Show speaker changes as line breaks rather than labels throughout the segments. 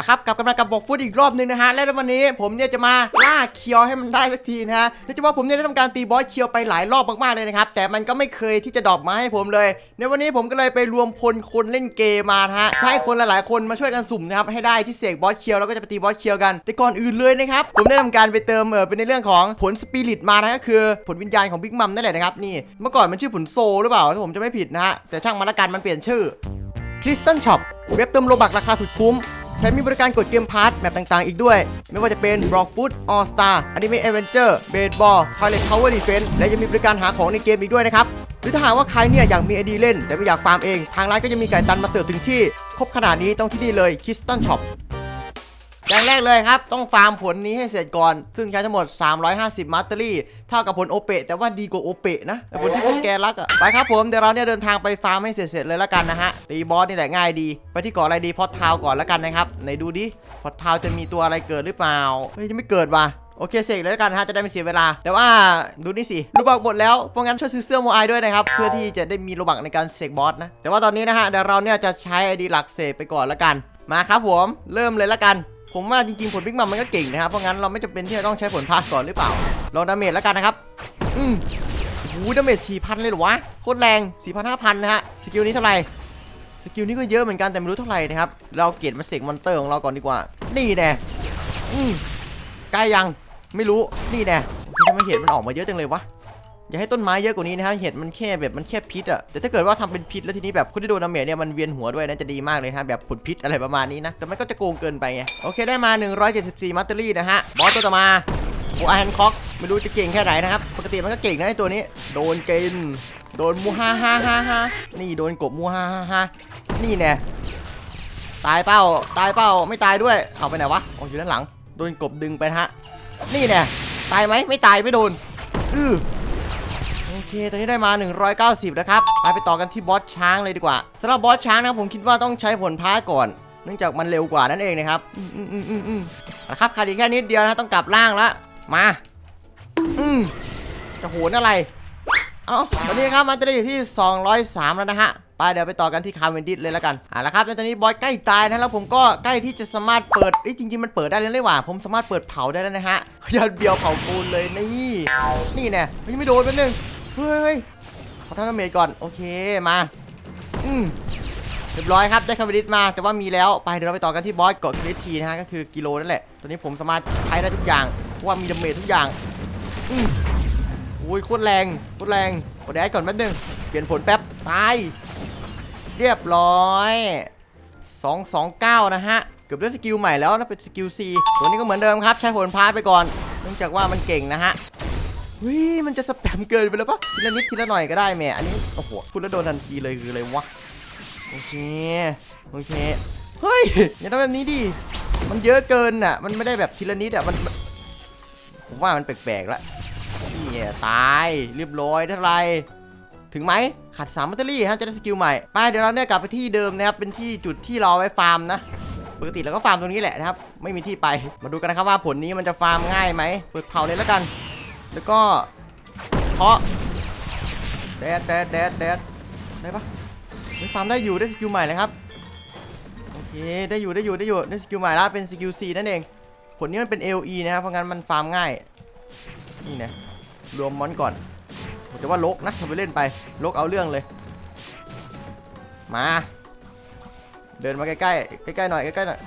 อะครับกลับกันมากับบอกฟุตอีกรอบหนึ่งนะฮะและในวันนี้ผมเนี่ยจะมาล่าเคียวให้มันได้สักทีนะฮะโดยเฉพาะผมเนี่ยได้ทำการตีบอสเคียวไปหลายรอบมากๆเลยนะครับแต่มันก็ไม่เคยที่จะดรอปมาให้ผมเลย ในวันนี้ผมก็เลยไปรวมพลคนเล่นเกมมาฮะให้คนหลายๆคนมาช่วยกันสุ่มนะครับให้ได้ที่เสกบอสเคียวแล้วก็จะไปตีบอสเคียวกันแต่ก่อนอื่นเลยนะครับผมได้ทำการไปเติมเออเป็นในเรื่องของผลสปิริตมานะก็คือผลวิญญาณของบิ๊กมัมนั่นแหละนะครับนี่เมื่อก่อนมันชื่อผลโซหรือเปล่าถ้าผมจะไม่ผิดนะฮะแต่ช่างมันละกันมันเปลี่ยนชื่อคริสตันช็อปเว็บเติมโลบักราคาสุดคุ้ม แถมมีบริการกดเกมพาร์ทแบบต่างๆ อีกด้วย ไม่ว่าจะเป็นบล็อกฟุตออสตาอนิเมะเอเวนเจอร์เบดบอลทอยเลททาวเวอร์ดีเฟนและยังมีบริการหาของในเกมอีกด้วยนะครับหรือถ้าหากว่าใครเนี่ยอยากมีไอดีเล่น แต่ไม่อยากฟาร์มเอง ทางร้านก็จะมีไก่ตันมาเสิร์ฟถึงที่ ครบขนาดนี้ต้องที่นี่เลยคิสตันช็ อย่างแรกเลยครับ ต้องฟาร์มผลนี้ให้เสร็จก่อน ซึ่งใช้ทั้งหมด 350 มัตเตอรี่ เท่ากับผลโอเปะแต่ว่าดีกว่าโอเปะนะแต่ผลที่พวกแกรักอะไปครับผม เดี๋ยวเราเนี่ยเดินทางไปฟาร์มให้เสร็จๆเลยละกันนะฮะ ตีบอสนี่แหละง่ายดี ไปที่เกาะอะไรดีพอดทาวก่อนละกันนะครับ ไหนดูดิ พอดทาวจะมีตัวอะไรเกิดหรือเปล่า เฮ้ยยังไม่เกิดว่ะโอเคเสกเลยละกันฮะจะได้ไม่เสียเวลา แต่ว่าดูนี่สิรูบักหมดแล้วเพราะงั้นช่วยซื้อเสื้อโมไอด้วยนะครับ เพื่อที่จะได้มีรูบักในการเสกบอสนะ แต่ว่าตอนนี้นะฮะเดี๋ยวเราเนี่ยจะใช้ไอดีหลักเสกไปก่อนละกัน มาครับผม เริ่มเลยละกัน ผมว่าจริงๆผลบิ๊กมัมมันก็เก่งนะครับ เพราะงั้นเราไม่จำเป็นที่จะต้องใช้ผลพาสก่อนหรือเปล่า ลองดาเมจแล้วกันนะครับ อืมโอ้โหดาเมจ4,000เลยเหรอวะ โคตรแรง4,500นะฮะ สกิลนี้เท่าไหร่ สกิลนี้ก็เยอะเหมือนกันแต่ไม่รู้เท่าไหร่นะครับ เราเกตมาเสกมอนเตอร์ของเราก่อนดีกว่า นี่แน่อืมใกล้ยัง ไม่รู้ นี่แน่ทำไมเห็ดมันออกมาเยอะจังเลยวะ อย่าให้ต้นไม้เยอะกว่านี้นะครับเห็ดมันแค่แบบมันแค่พิษอะแต่ถ้าเกิดว่าทำเป็นพิษแล้วทีนี้แบบคนที่โดนดาเมจเนี่ยมันเวียนหัวด้วยนะจะดีมากเลยนะแบบผลพิษอะไรประมาณนี้นะแต่มันก็จะโกงเกินไปไงโอเคได้มา 174มัตเตอรี่นะฮะบอสตัวต่อมาโอไอแฮนคอกไม่รู้จะเก่งแค่ไหนนะครับปกติมันก็เก่งนะไอตัวนี้ โดนเกนโดนมูฮ่าฮ่าฮ่าฮ่านี่โดนกบมูฮ่าฮ่าฮ่านี่แน่ตายเป้าตายเป้าไม่ตายด้วยเอาไปไหนวะอ๋ออยู่ด้านหลัง โดนกบดึงไปฮะ นี่แน่ตายไหมไม่ตายไม่โดน อือ โอเค ตอนนี้ได้มา 190 นะครับ ไปไปต่อกันที่บอสช้างเลยดีกว่าสำหรับบอสช้างนะครับผมคิดว่าต้องใช้ผลพ้าก่อน เนื่องจากมันเร็วกว่านั่นเองนะครับ อืมอืมอืมอืมอืมนะครับขาดอีกแค่นิดเดียวนะต้องกลับล่างละ มา อืมจะโหนอะไร เอาตอนนี้ครับมันจะได้อยู่ที่ 203 แล้วนะฮะไปเดี๋ยวไปต่อกันที่คาร์เวนดิสเลยแล้วกันอะแล้วครับตอนนี้บอยใกล้ตายนะแล้วผมก็ใกล้ที่จะสามารถเปิดเอ้ยจริง ๆ มันเปิดได้แล้วนี่หว่า ผมสามารถเปิดเผาได้แล้วนะฮะขยันเบียวเผาปูนเลยนี่ นี่แน่เฮ้ยยังไม่โดนแป๊บนึง เฮ้ยเขอท่านดาเมจก่อน โอเค มา อืมเรียบร้อยครับได้คาร์เวนดิสมาแต่ว่ามีแล้วไปเดี๋ยวเราไปต่อกันที่บอสเกาะคิเลทีนะฮะก็คือกิโลนั่นแหละตัวนี้ผมสามารถใช้ได้ทุกอย่างเพราะว่ามีดาเมจทุกอย่างอืมอุ้ยโคตรแรงโคตรแรงกดแดดก่อนแป๊บนึงเปลี่ยนผลแป๊บตายเรียบร้อย229 นะฮะ เกือบได้สกิลใหม่แล้วนะเป็นสกิล C ตัวนี้ก็เหมือนเดิมครับ ใช้ผลพาไปก่อน เนื่องจากว่ามันเก่งนะฮะ ฮ้ยมันจะสแปมเกินไปแล้วปะทีละนิดทีละหน่อยก็ได้แม่อันนี้โอ้โหพูดแล้วโดนทันทีเลยคืออะไรวะโอเคโอเคเฮ้ยอย่าทำแบบนี้ดิมันเยอะเกินอะ มันไม่ได้แบบทีละนิดอะมันผมว่ามันแปลกๆล้วนี่ตายเรียบร้อยเท่าไรถึงไหมขาดสามแบตเตอรี่ฮะจะได้สกิลใหม่ไปเดี๋ยวเราเนี่ยกลับไปที่เดิมนะครับเป็นที่จุดที่เราเอาไว้ฟาร์มนะปกติเราก็ฟาร์มตรงนี้แหละนะครับ ไม่มีที่ไปมาดูกันนะครับว่าผลนี้มันจะฟาร์มง่ายไหมเปิดเผาเลยแล้วกัน แล้วก็เคาะแดดแดดแดดแดดได้ปะไม่ฟาร์มได้อยู่ได้สกิลใหม่เลยครับโอเคได้อยู่ได้อยู่ได้อยู่ได้สกิลใหม่แล้วเป็นสกิล C นั่นเองผลนี้มันเป็น LE นะครับเพราะงั้นมันฟาร์มง่ายนี่นะรวมมอนก่อนผมจะว่าลกนะทำไปเล่นไปลกเอาเรื่องเลย มา เดินมาใกล้ๆใกล้ๆหน่อยใกล้ๆหน่อย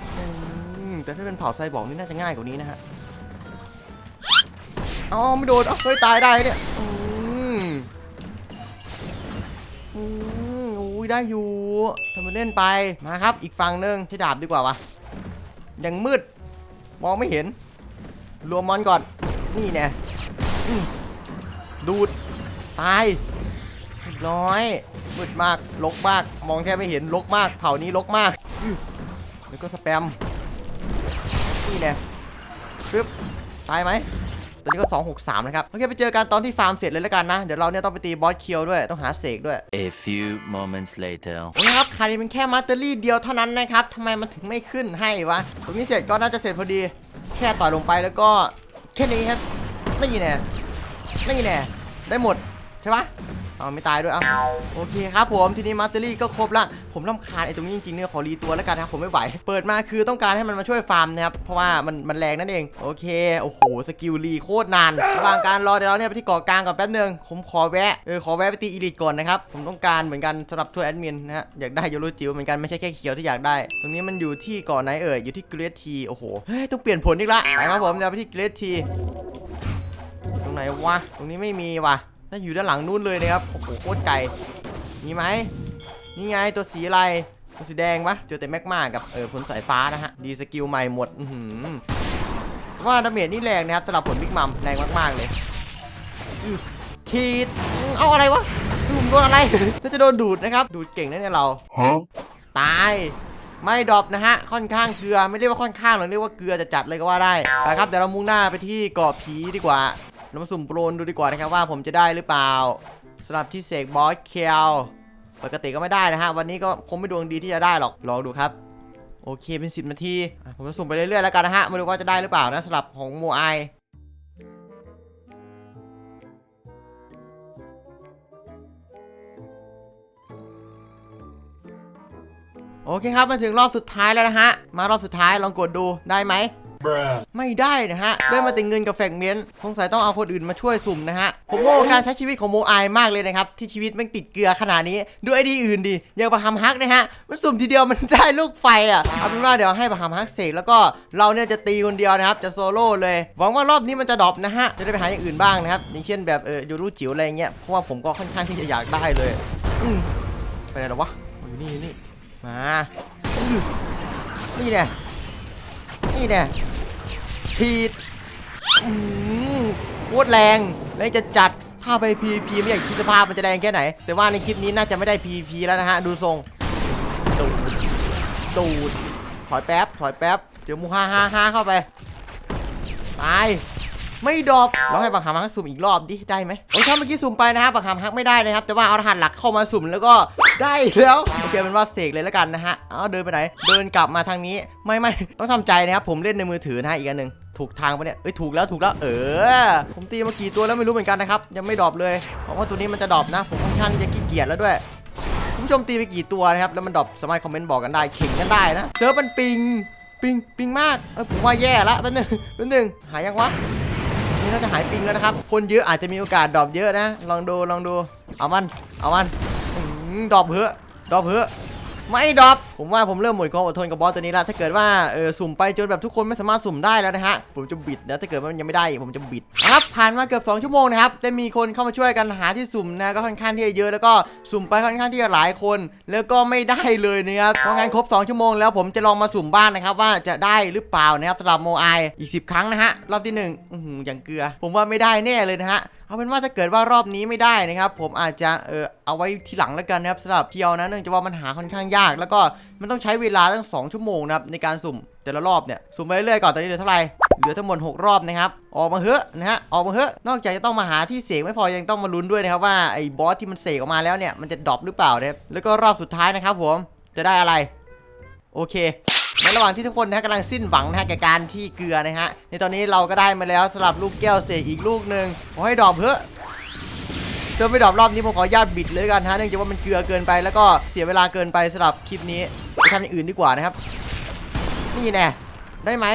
แต่ถ้าเป็นเผาไซบอร์กนี่น่าจะง่ายกว่านี้นะฮะ อ๋อไม่โดนอ๋อเฮ้ยตายได้เนี่ยอืมอืมอุ้ยได้อยู่ทำไปเล่นไปมาครับ อีกฝั่งหนึ่งใช้ดาบดีกว่าวะยังมืด มองไม่เห็น รวมมอนก่อน นี่แน่ดูด ตายร้อยมืดมากลกมาก มองแทบไม่เห็นลกมากเผานี้ลกมากแล้วก็สแปมนี่แน่ปึ๊บตายไหม ตอนนี้ก็ 263 นะครับ โอเค ไปเจอกันตอนที่ฟาร์มเสร็จเลยแล้วกันนะ เดี๋ยวเราเนี่ยต้องไปตีบอสเคียวด้วย ต้องหาเสกด้วย
A few moments later.
โอเคครับคราวนี้เป็นแค่มาสเตอรี่เดียวเท่านั้นนะครับทำไมมันถึงไม่ขึ้นให้วะ ตรงนี้เสร็จก็น่าจะเสร็จพอดี แค่ต่อยลงไปแล้วก็แค่นี้ครับ ไม่แน่ไม่แน่ได้หมดใช่ปะ เอาไม่ตายด้วยเอาโอเคครับผมทีนี้มาสเตอรี่ก็ครบละผมรำคาญไอ้ตรงนี้จริงๆเนี่ยขอรีตัวแล้วกันนะครับผมไม่ไหว เปิดมาคือต้องการให้มันมาช่วยฟาร์มนะครับเพราะว่ามันมันแรงนั่นเองโอเคโอ้โหสกิลรีโคตรนานระหว่างการรอเดี๋ยวเราเนี่ยไปที่เกาะกลางก่อนแป๊บนึงผมขอแวะเออขอแวะไปตีอีลิทก่อนนะครับผมต้องการเหมือนกันสำหรับทัวร์แอดมินนะฮะอยากได้โยโรจิ๋วเหมือนกันไม่ใช่แค่เขียวที่อยากได้ ตรงนี้มันอยู่ที่เกาะไหนเอ่ยอยู่ที่เกรดทีโอ้โหเฮ้ยต้องเปลี่ยนผลอีกละไปครับผมเดี๋ยวไปที่เกรดทีตรงไหนวะตรงนี้ไม่มีว่ะ น่าอยู่ด้านหลังนู้นเลยนะครับ โอ้โหโคตรไกลมีไหม นี่ไงตัวสีอะไร ตัวสีแดงปะเจอแต่แมกมากับเออผลสายฟ้านะฮะ ดีสกิลใหม่หมด อือหือว่าดาเมจนี่แรงนะครับสำหรับผลบิ๊กมัมแรงมากๆเลยอื้อฉีดอื้อเอาอะไรวะดูผมโดนอะไรน่าจะโดนดูดนะครับ ดูดเก่งนะเนี่ยเรา ตายไม่ดรอปนะฮะ ค่อนข้างเกลือ ไม่เรียกว่าค่อนข้างหรอกเรียกว่าเกลือจะจัดเลยก็ว่าได้ไปครับเดี๋ยวเรามุ่งหน้าไปที่เกาะผีดีกว่า เรามาสุ่มโปรนดูดีกว่านะครับว่าผมจะได้หรือเปล่าสำหรับที่เสกบอสเคียวปกติก็ไม่ได้นะฮะ วันนี้ก็คงไม่ดวงดีที่จะได้หรอก ลองดูครับ โอเคเป็น 10 นาที ผมจะสุ่มไปเรื่อยๆแล้วกันนะฮะมาดูว่าจะได้หรือเปล่านะสำหรับของโมไอโอเคครับ มาถึงรอบสุดท้ายแล้วนะฮะ มารอบสุดท้ายลองกดดูได้ไหม ไม่ได้นะฮะ ได้มาแต่เงินกับแฟกเมนต์สงสัยต้องเอาคนอื่นมาช่วยสุ่มนะฮะ ผมโง่กับการใช้ชีวิตของโมอายมากเลยนะครับ ที่ชีวิตแมันติดเกลือขนาดนี้ด้วยไอดีอื่นดิอย่างประคำฮักนะฮะ มันสุ่มทีเดียวมันได้ลูกไฟอะเอาเป็นว่าเดี๋ยวให้ประคำฮักเสกแล้วก็เราเนี่ยจะตีคนเดียวนะครับ จะโซโล่เลย หวังว่ารอบนี้มันจะดรอปนะฮะ จะได้ไปหาอย่างอื่นบ้างนะครับ อย่างเช่นแบบเออยูรูจิ๋วอะไรเงี้ย เพราะว่าผมก็ค่อนข้างที่จะอยากได้เลยอืมไปไหนหรอวะอ๋ออยู่นี่อยู่นี่มาอื้อนี่แน่นี่แน่ ฉีดโคตรแรงแรงจะจัดถ้าไป PVP ไม่อยากคิดสภาพมันจะแรงแค่ไหน แต่ว่าในคลิปนี้น่าจะไม่ได้ PVP แล้วนะฮะ ดูทรงดูดดูดถอยแป๊บ ถอยแป๊บ เจอมูฮ่าฮ่าฮ่าเข้าไป ตาย ไม่ดรอปลองให้บังคับฮักสุ่มอีกรอบดิ ได้ไหมโอ้ยถ้าเมื่อกี้สุ่มไปนะครับบังคับฮักไม่ได้นะครับ แต่ว่าเอารหัสหลักเข้ามาสุ่มแล้วก็ ได้แล้วโอเคเป็นว่าเสกเลยแล้วกันนะฮะเอาเดินไปไหน เดินกลับมาทางนี้ไม่ไม่ต้องทำใจนะครับผมเล่นในมือถือนะฮะอีกอันหนึ่งถูกทางปะเนี่ยเอ้ยถูกแล้วถูกแล้วเออ ผมตีมากี่ตัวแล้วไม่รู้เหมือนกันนะครับยังไม่ดรอปเลยเพราะว่าตัวนี้มันจะดรอปนะ ผมค่อนข้างที่จะขี้เกียจแล้วด้วยคุณผู้ชมตีไปกี่ตัวนะครับแล้วมันดรอปสามารถคอมเมนต์บอกกันได้เข่งกันได้นะเซิร์ฟมันปิงปิงปิงมากเออผมว่าแย่ละแป๊บนึงแป๊บนึงหายยังวะนี่น่าจะหายปิงแล้วนะครับ คนเยอะอาจจะมีโอกาสดรอปเยอะนะ ลองดูลองดู เอามัน เอามัน ดรอปเหอะดรอปเหอะ ไม่ดรอปผมว่าผมเริ่มหมดความอดทนกับบอสตัวนี้ล้วถ้าเกิดว่าเออสุ่มไปจนแบบทุกคนไม่สามารถสุ่มได้แล้วนะฮะผมจะบิดนะถ้าเกิดมันยังไม่ได้ผมจะบิดครับผ่านมาเกือบ2ชั่วโมงนะครับจะมีคนเข้ามาช่วยกันหาที่สุ่มนะก็ค่อนข้างที่จะเยอะแล้วก็สุ่มไปค่อนข้างที่จะหลายคน แล้วก็ไม่ได้เลยนะครับเพราะงั้นครบ 2 ชั่วโมงแล้วผมจะลองมาสุ่มบ้านนะครับว่าจะได้หรือเปล่านะครับสำหรับโมไออีก 10 ครั้งนะฮะรอบที่หนึ่งอืออย่างเกลือ ผมว่าไม่ได้แน่เลยนะฮะเอาเป็นว่าถ้าเกิดว่ารอบนี้ไม่ได้นะครับ ผมอาจจะเออเอาไว้ทีหลังแล้วกันนะครับสำหรับเพียวนะเนื่องจากว่ามันหาค่อนข้างยากแล้วก็ มันต้องใช้เวลาตั้ง 2 ชั่วโมงนะครับในการสุ่มแต่ละรอบเนี่ยสุ่มไปเรื่อยๆก่อนตอนนี้เหลือเท่าไหร่เหลือทั้งหมด6รอบนะครับออกมาเถอนะฮะออกมาเถอนอกจากจะต้องมาหาที่เสกไม่พอยังต้องมาลุ้นด้วยนะครับว่าไอ้บอสที่มันเสกออกมาแล้วเนี่ยมันจะดรอปหรือเปล่านะครับแล้วก็รอบสุดท้ายนะครับผมจะได้อะไร โอเคในระหว่างที่ทุกคนนะฮะกำลังสิ้นหวังนะฮะแก่การที่เกลือนะฮะในตอนนี้เราก็ได้มาแล้วสลับลูกแก้วเสกอีกลูกหนึ่งขอให้ดรอปเถอ เติมไม่ดรอปรอบนี้ผมขออนุญาตบิดเลยกันฮะเนื่องจากว่ามันเกลือเกินไป แล้วก็เสียเวลาเกินไปสำหรับคลิปนี้ไปทำอย่างอื่นดีกว่านะครับนี่แน่ได้ไหม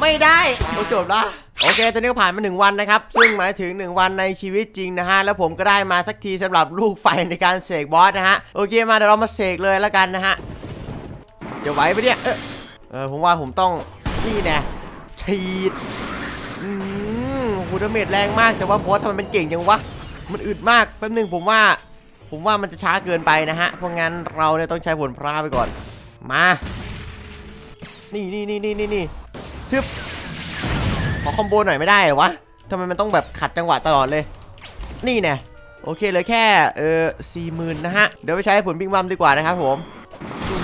ไม่ได้โอจบละโอเค ตอนนี้ก็ผ่านมา 1 วันนะครับ ซึ่งหมายถึง 1 วันในชีวิตจริงนะฮะ แล้วผมก็ได้มาสักทีสำหรับลูกไฟในการเสกบอสนะฮะ โอเค มาเดี๋ยวเรามาเสกเลยแล้วกันนะฮะ เดี๋ยวไหวไปเนี่ย เออผมว่าผมต้องนี่แน่ฉีด หดาเมจแรงมากแต่ว่าบอสทำไมมันเก่งจังวะมันอึดมากแป๊บนึงผมว่า ผมว่ามันจะช้าเกินไปนะฮะเพราะงั้นเราเนี่ยต้องใช้ผลพราไปก่อน มานี่นี่นี่นี่นี่นี่ทึบขอคอมโบหน่อยไม่ได้เหรอวะทำไมมันต้องแบบขัดจังหวะตลอดเลย นี่แน่โอเคเลยแค่เออสี่หมื่นนะฮะ เดี๋ยวไปใช้ผลบิ๊กบัมดีกว่านะครับผมอื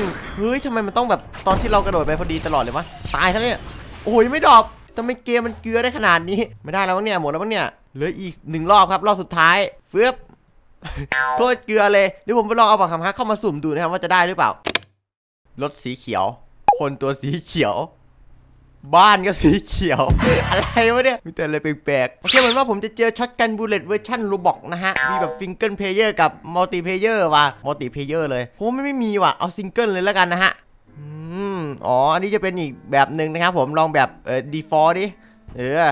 มเฮ้ยทำไมมันต้องแบบตอนที่เรากระโดดไปพอดีตลอดเลยวะตายซะเนี่ยโอ้ยไม่ดรอป ทำไมเกมมันเกลือได้ขนาดนี้ ไม่ได้แล้วมั้งเนี่ยหมดแล้วมั้งเนี่ยเหลืออีกหนึ่งรอบครับรอบสุดท้ายเฟือบโคตรเกลือเลยเดี๋ยวผมไปลองเอาปากคำฮักเข้ามาสุ่มดูนะครับว่าจะได้หรือเปล่ารถสีเขียว คนตัวสีเขียว บ้านก็สีเขียว อะไรวะเนี่ยมีแต่อะไรแปลกๆโอเคเหมือนว่าผมจะเจอช็อตกันบูเลตเวอร์ชันโรบอกนะฮะ มีแบบฟิงเกิลเพลเยอร์กับมัลติเพลเยอร์ว่ะมัลติเพลเยอร์เลยผมไม่มีว่ะเอาซิงเกิลเลยแล้วกันนะฮะ อ๋อ อันนี้จะเป็นอีกแบบหนึ่งนะครับผมลองแบบเออดีฟอร์ดิเออ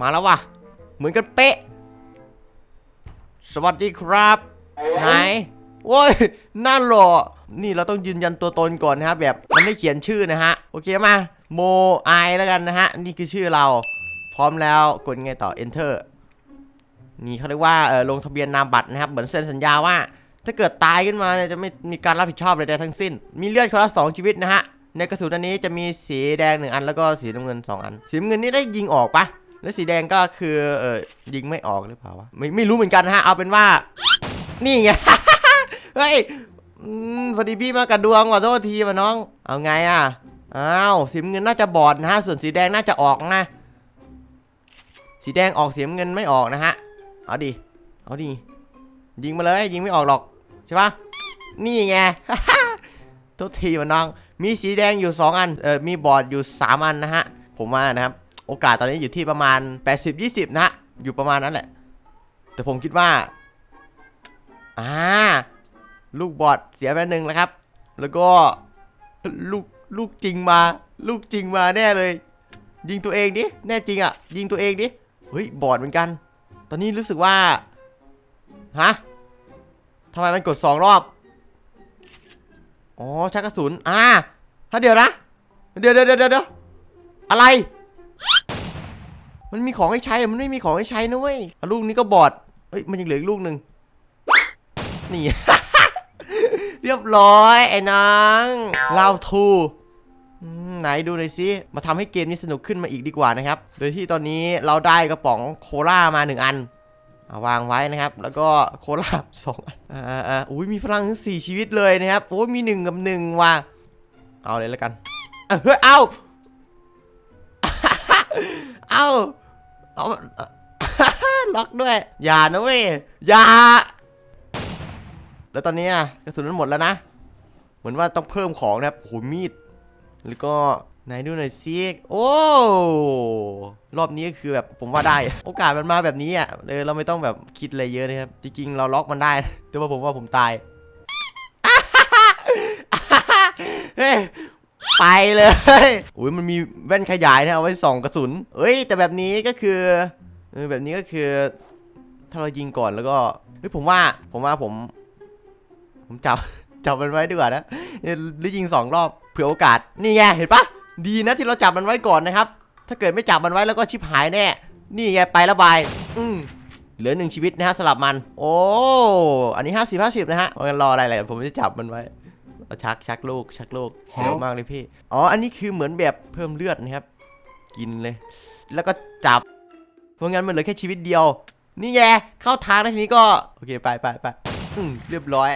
มาแล้วว่ะ เหมือนกันเป๊ะ สวัสดีครับไหนโอ้ยน่าหล่อนี่เราต้องยืนยันตัวตนก่อนนะครับแบบมันไม่เขียนชื่อนะฮะ โอเคมาโมไอแล้วกันนะฮะ นี่คือชื่อเรา พร้อมแล้วกดไงต่อ enter นี่เขาเรียกว่าเออลงทะเบียนนามบัตรนะครับ เหมือนเซ็นสัญญาว่า ถ้าเกิดตายขึ้นมาเนี่ยจะไม่มีการรับผิดชอบใดๆทั้งสิ้น มีเลือดคนละสองชีวิตนะฮะ ในกระสุนอันนี้จะมีสีแดงหนึ่งอันแล้วก็สีน้ำเงินสองอัน สีน้ำเงินนี่ได้ยิงออกปะแล้วสีแดงก็คือเออยิงไม่ออกหรือเปล่าวะไม่ไม่รู้เหมือนกันฮะเอาเป็นว่า นี่ไงเฮ้ยพอดีพี่มากระดวงขอโทษทีมาน้อง เอาไงอะอ้าวสีเงินน่าจะบอดนะฮะส่วนสีแดงน่าจะออกนะ สีแดงออกสีเงินไม่ออกนะฮะเอาดิเอาดิยิงมาเลยยิงไม่ออกหรอกใช่ปะนี่ไงโทษทีมาน้อง มีสีแดงอยู่ 2 อัน เออมีบอร์ดอยู่ 3 อันนะฮะ ผมว่านะครับ โอกาสตอนนี้อยู่ที่ประมาณ 80-20 นะฮะ อยู่ประมาณนั้นแหละ แต่ผมคิดว่า อ่า ลูกบอดเสียไปหนึ่งแล้วครับ แล้วก็ลูกลูกจริงมา ลูกจริงมาแน่เลย ยิงตัวเองดิ แน่จริงอะ ยิงตัวเองดิ เฮ้ย บอดเหมือนกัน ตอนนี้รู้สึกว่า ฮะทำไมมันกดสองรอบ อ๋อชักกระสุน อ่า ถ้าเดี๋ยวนะ เดี๋ยวเดี๋ยวเดี๋ยวเดี๋ยวอะไร มันมีของให้ใช้ มันไม่มีของให้ใช้นะเว้ยลูกนี้ก็บอด เอ้ย มันยังเหลืออีกลูกหนึ่งนี่ เรียบร้อยไอ้นางลาวทูไหนดูหน่อยสิมาทำให้เกมนี้สนุกขึ้นมาอีกดีกว่านะครับ โดยที่ตอนนี้เราได้กระป๋องโคลามาหนึ่งอันอาวางไว้นะครับ แล้วก็โคลาสองอันอ่าอ่าอุ้ยมีพลังสี่ชีวิตเลยนะครับ โอ้ยมีหนึ่งกับหนึ่งว่ะ เอาเลยแล้วกันเฮ้ยเอาเอาเอาล็อกด้วย อย่านะเว้ย อย่า แล้วตอนนี้กระสุนมันหมดแล้วนะ เหมือนว่าต้องเพิ่มของนะครับโหมีด แล้วก็ไหนดูหน่อยซิโอ้ รอบนี้ก็คือแบบผมว่าได้ โอกาสมันมาแบบนี้อะ เออเราไม่ต้องแบบคิดอะไรเยอะนะครับ จริงๆเราล็อกมันได้ แต่ว่าผมว่าผมตาย เฮ้ย ไปเลย อุ้ยมันมีแว่นขยายนะเอาไว้ส่องกระสุน เอ้ย แต่แบบนี้ก็คือเออแบบนี้ก็คือ ถ้าเรายิงก่อนแล้วก็เฮ้ยผมว่าผมว่าผม ผมจับจับมันไว้ดีกว่านะเออหรือยิงสองรอบเผื่อโอกาสนี่ไงเห็นปะดีนะที่เราจับมันไว้ก่อนนะครับ ถ้าเกิดไม่จับมันไว้แล้วก็ชิบหายแน่ นี่ไงไประบาย อืมเหลือหนึ่งชีวิตนะฮะสลับมัน โอ้ อันนี้ 50 50 นะฮะเอางั้นรออะไรเลยผมจะจับมันไว้ เอาชักชักลูกชักลูกเสียวมากเลยพี่อ๋ออันนี้คือเหมือนแบบเพิ่มเลือดนะครับ กินเลย แล้วก็จับ เพราะงั้นมันเหลือแค่ชีวิตเดียว นี่ไงเข้าทางนะทีนี้ก็โอเคไปไปไปอืมเรียบร้อย